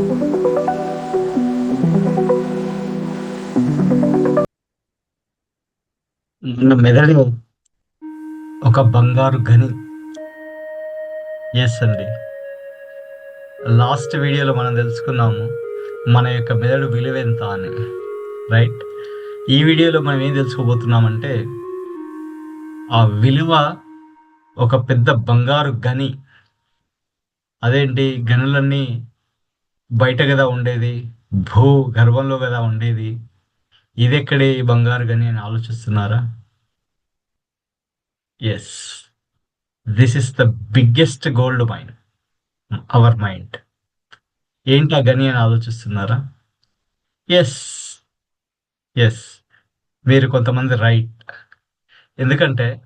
మన మెదడు ఒక బంగారు గని. ఎస్ అండి లాస్ట్ వీడియోలో మనం తెలుసుకున్నాము మన యొక్క మెదడు విలువ ఎంత అని రైట్ ఈ వీడియోలో మనం ఏం తెలుసుకోబోతున్నామంటే ఆ విలువ ఒక పెద్ద బంగారు గని. అదేంటి? గనులన్నీ బయట కదా ఉండేది భూ గర్భంలో కదా ఉండేది. ఇది ఈ బంగారు గని అని ఆలోచిస్తున్నారా? Yes this is the biggest gold mind our mind ఏంటి ఆ గని అని ఆలోచిస్తున్నారా? ఎస్ ఎస్ మీరు కొంతమంది రైట్ ఎందుకంటే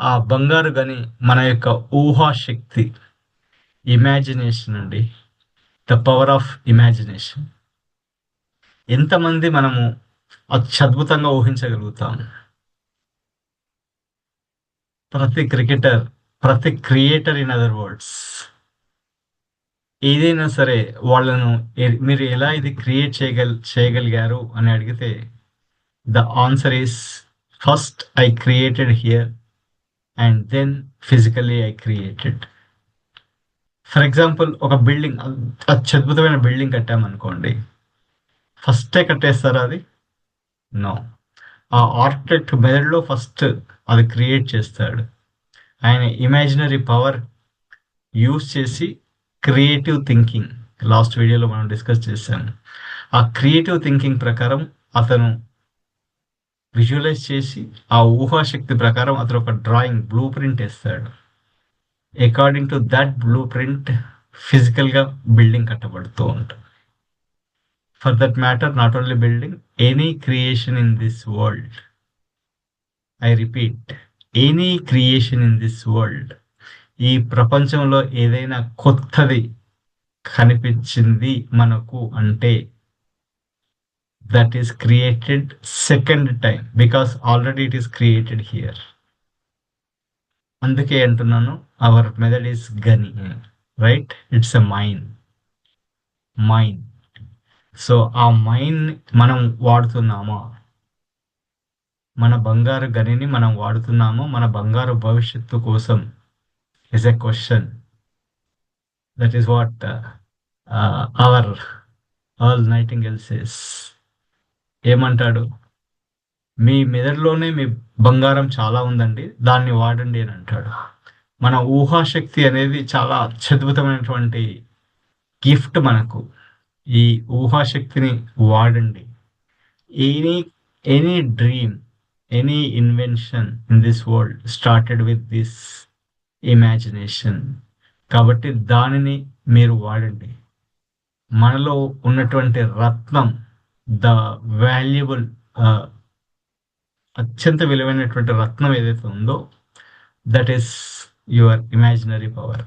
ఆ బంగారు గని మన యొక్క ఊహాశక్తి ఇమాజినేషన్ అండి. ద పవర్ ఆఫ్ ఇమాజినేషన్ ఎంతమంది మనము అత్యద్భుతంగా ఊహించగలుగుతాం ప్రతి క్రికెటర్ ప్రతి క్రియేటర్ ఇన్ అదర్ వర్డ్స్. ఏదైనా సరే వాళ్ళను మీరు ఎలా ఇది క్రియేట్ చేయగల చేయగలిగారు అని అడిగితే the answer is first I created here and then physically I created. For example ఒక బిల్డింగ్ అత్యద్భుతమైన బిల్డింగ్ కట్టామనుకోండి. ఫస్టే కట్టేస్తారా అది? నో ఆ ఆర్కిటెక్ట్ మెదడులో ఫస్ట్ అది క్రియేట్ చేస్తాడు. ఆయన ఇమాజినరీ పవర్ యూస్ చేసి క్రియేటివ్ థింకింగ్ లాస్ట్ వీడియోలో మనం డిస్కస్ చేశాము ఆ క్రియేటివ్ థింకింగ్ ప్రకారం అతను విజువలైజ్ చేసి ఆ ఊహాశక్తి ప్రకారం అతను ఒక డ్రాయింగ్ బ్లూ ప్రింట్ వేస్తాడు. According to that blueprint ఫిజికల్గా బిల్డింగ్ కట్టబడుతూ ఉంటుంది. For that matter not only building any creation in this world I repeat any creation in this world ఈ ప్రపంచంలో ఏదైనా కొత్తది కనిపించింది మనకు అంటే that is created second time because already it is created here అందుకే అంటున్నాను అవర్ మెథడ్ ఈస్ గని right it's a mine mine so ఆ మైన్ మనం వాడుతున్నామా? మన బంగారు గనిని మనం వాడుతున్నామో? మన బంగారు భవిష్యత్తు కోసం? Is a question that is what our Earl Nightingale ఏమంటాడు? మీ మెదడులోనే మీ బంగారం చాలా ఉందండి. దాన్ని వాడండి అని అంటాడు. మన ఊహాశక్తి అనేది చాలా అత్యద్భుతమైనటువంటి గిఫ్ట్ మనకు. ఈ ఊహాశక్తిని వాడండి. Any any dream any invention in this world started with this imagination. కాబట్టి దానిని మీరు వాడండి. మనలో ఉన్నటువంటి రత్నం ద వాల్యుబుల్ అత్యంత విలువైనటువంటి రత్నం ఏదైతే ఉందో that is your imaginary power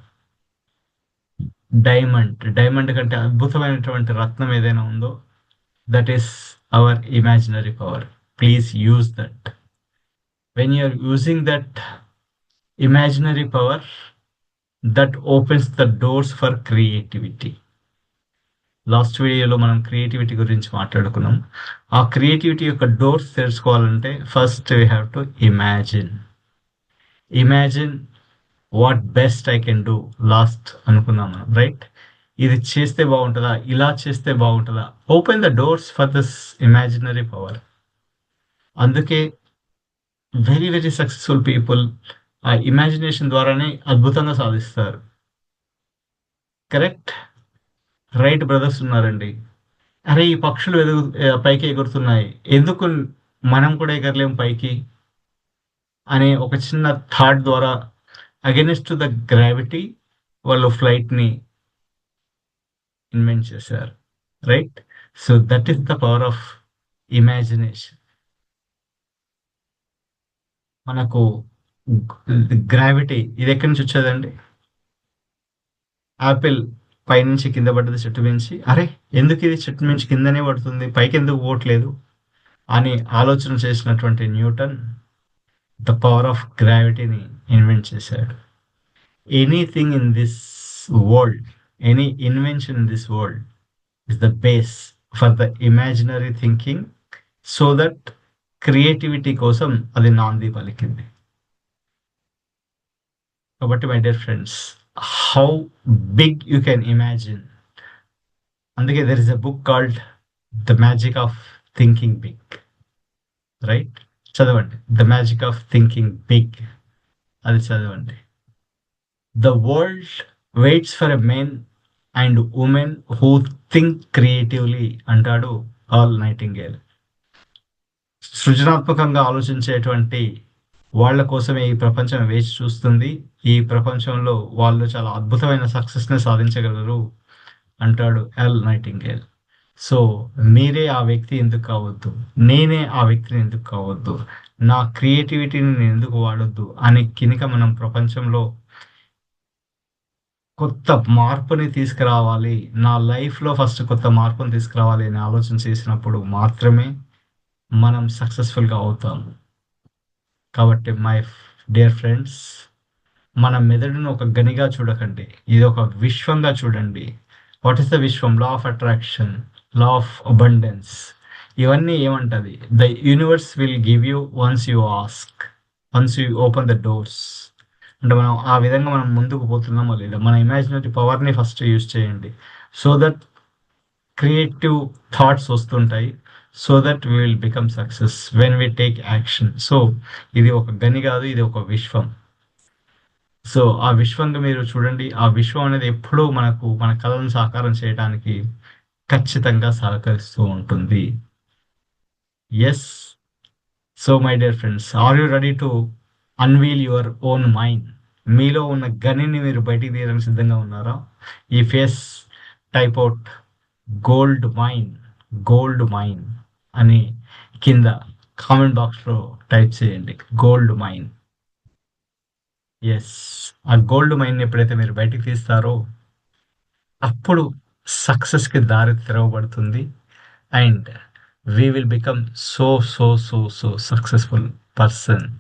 diamond diamond కంటే అద్భుతమైనటువంటి రత్నం ఏదైనా ఉందో that is our imaginary power please use that when you're using that imaginary power that opens the doors for creativity last వీడియోలో మనం క్రియేటివిటీ గురించి మాట్లాడుకున్నాం. ఆ క్రియేటివిటీ యొక్క డోర్స్ తెలుసుకోవాలంటే first we have to imagine imagine what best I can do last అనుకున్నాం మనం right ఇది చేస్తే బాగుంటుందా? ఇలా చేస్తే బాగుంటుందా? Open the doors for this imaginary power అందుకే వెరీ వెరీ సక్సెస్ఫుల్ పీపుల్ ఆ ఇమాజినేషన్ ద్వారానే అద్భుతంగా సాధిస్తారు. కరెక్ట్ రైట్ బ్రదర్స్ ఉన్నారండి. అరే ఈ పక్షులు ఎదుగు పైకి ఎగురుతున్నాయి. ఎందుకు మనం కూడా ఎగరలేం పైకి? అనే ఒక చిన్న థాట్ ద్వారా అగెనిస్ట్ ద గ్రావిటీ వాళ్ళు ఫ్లైట్ని ఇన్వెంట్ చేశారు. Right? So that is the power of imagination. మనకు గ్రావిటీ ఇది ఎక్కడి నుంచి వచ్చేదండి? యాపిల్ పైనుంచి కింద పడ్డది చెట్టు మించి. అరే ఎందుకు ఇది చెట్టు మించి కిందనే పడుతుంది? పైకి ఎందుకు పోవట్లేదు? అని ఆలోచన చేసినటువంటి న్యూటన్ ద పవర్ ఆఫ్ గ్రావిటీని ఇన్వెంట్ చేశాడు. Anything in this world any invention in this world is the base for the imaginary thinking so that creativity కోసం అది నాంది పలికింది. కాబట్టి my dear friends how big you can imagine అందుకే there is a book called the magic of thinking big right చదవండి. The magic of thinking big అది చదవండి. The world waits for a men and women who think creatively అంటాడు Earl Nightingale సృజనాత్మకంగా ఆలోచించేటువంటి వాళ్ళ కోసమే ఈ ప్రపంచం వేచి చూస్తుంది. ఈ ప్రపంచంలో వాళ్ళు చాలా అద్భుతమైన సక్సెస్ని సాధించగలరు అంటాడు ఎల్ నైటింగేల్ సో మీరే ఆ వ్యక్తి ఎందుకు కావద్దు? నేనే ఆ వ్యక్తిని ఎందుకు కావద్దు? నా క్రియేటివిటీని నేను ఎందుకు వాడొద్దు? అని కినిక మనం ప్రపంచంలో కొత్త మార్పుని తీసుకురావాలి. నా లైఫ్లో ఫస్ట్ కొత్త మార్పుని తీసుకురావాలి అని ఆలోచన చేసినప్పుడు మాత్రమే మనం సక్సెస్ఫుల్గా అవుతాము. కాబట్టి మై డియర్ ఫ్రెండ్స్ మన మెదడును ఒక గనిగా చూడకండి. ఇది ఒక విశ్వంగా చూడండి. What is the Vishwam? Law of attraction law of abundance ఇవన్నీ ఏమంటది? The universe will give you once you ask once you open the doors అంటే మనం ఆ విధంగా మనం ముందుకు పోతున్నామో లేదా మన ఇమాజినరీ పవర్ని ఫస్ట్ యూజ్ చేయండి. సో దట్ క్రియేటివ్ థాట్స్ వస్తుంటాయి. So that we will become success when we take action so ఇది ఒక గని కాదు ఇది ఒక విశ్వం. సో ఆ విశ్వంగా మీరు చూడండి ఆ విశ్వం అనేది ఎప్పుడూ మనకు మన కళలను సాకారం చేయడానికి ఖచ్చితంగా సహకరిస్తూ ఉంటుంది. Yes so my dear friends are you ready to unveil your own mind మీలో ఉన్న గనిని మీరు బయటికి తీయడానికి సిద్ధంగా ఉన్నారా? ఈ face type out gold mine gold mine అని కింద కామెంట్ బాక్స్లో టైప్ చేయండి. Gold mine. ఎస్ ఆ గోల్డ్ మైన్ ఎప్పుడైతే మీరు బయటికి తీస్తారో అప్పుడు సక్సెస్కి దారి తెరవబడుతుంది. And we will become so so so so successful person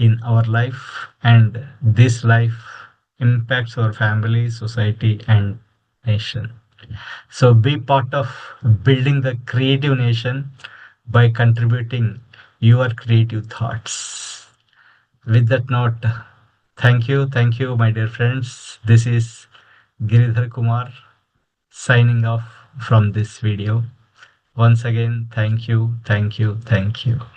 in our life and this life impacts our family society and nation so be part of building the creative nation by contributing your creative thoughts. With that note thank you thank you my dear friends. This is giridhar kumar signing off from this video. Once again thank you thank you thank you